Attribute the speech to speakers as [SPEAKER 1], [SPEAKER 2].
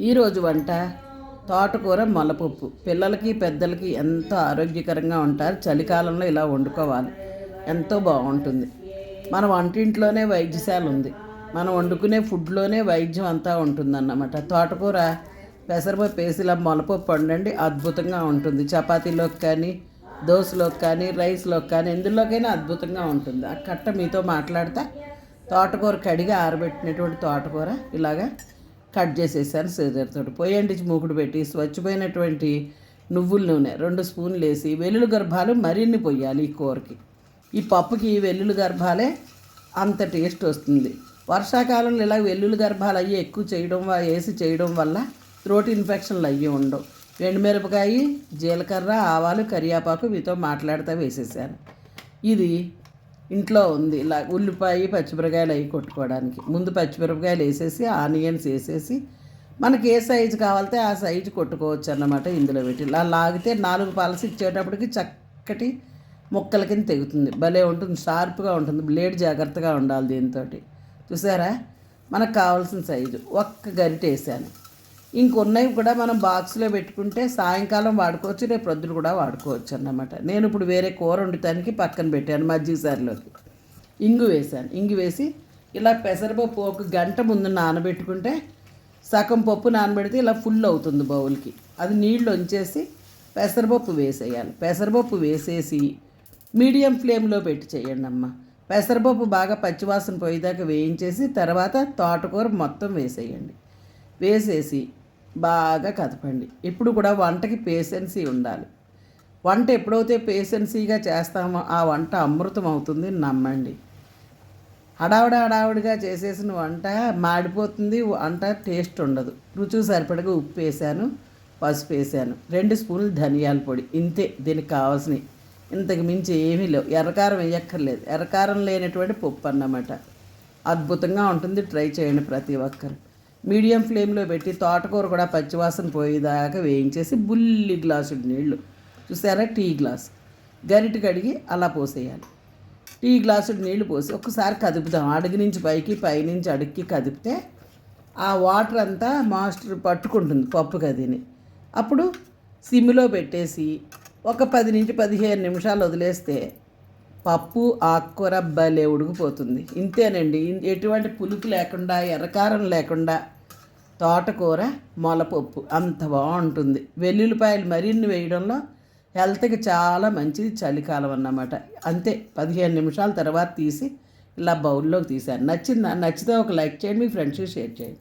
[SPEAKER 1] ఈరోజు వంట తోటకూర మొలపప్పు పిల్లలకి పెద్దలకి ఎంతో ఆరోగ్యకరంగా ఉంటారు. చలికాలంలో ఇలా వండుకోవాలి. ఎంతో బాగుంటుంది. మన వంటింట్లోనే వైద్యశాల ఉంది. మనం వండుకునే ఫుడ్లోనే వైద్యం అంతా ఉంటుందన్నమాట. తోటకూర పెసరపప్పు వేసి ఇలా మొలపప్పు వండండి అద్భుతంగా ఉంటుంది. చపాతీలోకి కానీ దోశలోకి కానీ రైస్లోకి కానీ ఎందులోకైనా అద్భుతంగా ఉంటుంది. ఆ కట్ట మీతో మాట్లాడతా. తోటకూర కడిగి ఆరబెట్టినటువంటి తోటకూర ఇలాగా కట్ చేసేసాను సీజర్తో పోయండి మూకుడు పెట్టి స్వచ్ఛమైనటువంటి నువ్వుల నూనె రెండు స్పూన్లు వేసి వెల్లుల్లి గర్భాలు మరిన్ని పొయ్యాలి ఈ కూరకి. ఈ పప్పుకి వెల్లుల్లి గర్భాలే అంత టేస్ట్ వస్తుంది. వర్షాకాలంలో ఇలా వెల్లుల్లి గర్భాలు అయ్యి ఎక్కువ చేయడం వేసి చేయడం వల్ల త్రోట్ ఇన్ఫెక్షన్లు అయ్యి ఉండవు. ఎండుమిరపకాయ జీలకర్ర ఆవాలు కరివేపాకు మీతో మాట్లాడుతూ వేసేసాను. ఇది ఇంట్లో ఉంది. ఇలా ఉల్లిపాయ పచ్చిమిరకాయలు అవి కొట్టుకోవడానికి. ముందు పచ్చిమిరపకాయలు వేసేసి ఆనియన్స్ వేసేసి మనకి ఏ సైజు కావాలితే ఆ సైజు కొట్టుకోవచ్చు అన్నమాట ఇందులో పెట్టి. ఇలా లాగితే నాలుగు పలసి ఇచ్చేటప్పటికి చక్కటి ముక్కల కింద తెగుతుంది. భలే ఉంటుంది. షార్ప్గా ఉంటుంది. బ్లేడ్ జాగ్రత్తగా ఉండాలి దీంతో చూసారా? మనకు కావాల్సిన సైజు. ఒక్క గరిటేసాను ఇంకొన్నవి కూడా మనం బాక్స్లో పెట్టుకుంటే సాయంకాలం వాడుకోవచ్చు రేపు ప్రొద్దున కూడా వాడుకోవచ్చు అన్నమాట. నేను ఇప్పుడు వేరే కూర వండటానికి పక్కన పెట్టాను మజ్జిగ సారిలోకి. ఇంగు వేసాను ఇంగు వేసి ఇలా పెసరపప్పు ఒక గంట ముందు నానబెట్టుకుంటే సగం పప్పు నానబెడితే ఇలా ఫుల్ అవుతుంది బౌల్కి. అది నీళ్ళు వంచేసి పెసరపప్పు వేసేయాలి. పెసరపప్పు వేసేసి మీడియం ఫ్లేమ్లో పెట్టి చేయండి అమ్మ. పెసరపప్పు బాగా పచ్చివాసన పోయేదాకా వేయించేసి తర్వాత తోటకూర మొత్తం వేసేయండి. వేసేసి బాగా కదపండి. ఇప్పుడు కూడా వంటకి పేషెన్సీ ఉండాలి. వంట ఎప్పుడైతే పేషెన్సీగా చేస్తామో ఆ వంట అమృతం అవుతుంది నమ్మండి. హడావుడ హడావుడిగా చేసేసిన వంట మాడిపోతుంది వంట టేస్ట్ ఉండదు. రుచికి సరిపడగా ఉప్పు వేసాను పసుపు వేసాను రెండు స్పూన్లు ధనియాల పొడి ఇంతే దీనికి కావాల్సినవి. ఇంతకు మించి ఏమీ లేవు. ఎర్రకారం వేయక్కర్లేదు. ఎర్రకారం లేనటువంటి పప్పు అన్నమాట. అద్భుతంగా ఉంటుంది. ట్రై చేయండి ప్రతి ఒక్కరు. మీడియం ఫ్లేమ్లో పెట్టి తోటకూర కూడా పచ్చివాసన పోయేదాకా వేయించేసి బుల్లి గ్లాసుడు నీళ్ళు చూసారా? Tea glass. గరిట కడిగి అలా పోసేయాలి. టీ గ్లాసుడు నీళ్ళు పోసి ఒక్కసారి కదుపుదాం. అడుగు నుంచి పైకి పైనుంచి అడుక్కి కదిపితే ఆ వాటర్ అంతా మాస్టర్ పట్టుకుంటుంది పప్పు కదిని అప్పుడు సిమ్లో పెట్టేసి ఒక పది నుంచి పదిహేను నిమిషాలు వదిలేస్తే పప్పు ఆకుకూర భలే ఉడికిపోతుంది. ఇంతేనండి. ఎటువంటి పులుపు లేకుండా ఎర్రకారం లేకుండా తోటకూర మొలపప్పు అంత బాగుంటుంది. వెల్లుల్లిపాయలు మరిన్ని వేయడంలో హెల్త్కి చాలా మంచిది చలికాలం అన్నమాట. అంతే పదిహేను నిమిషాల తర్వాత తీసి ఇలా బౌల్లోకి తీశాను నచ్చిందా? నచ్చితే ఒక లైక్ చేయండి మీ ఫ్రెండ్స్కి షేర్ చేయండి.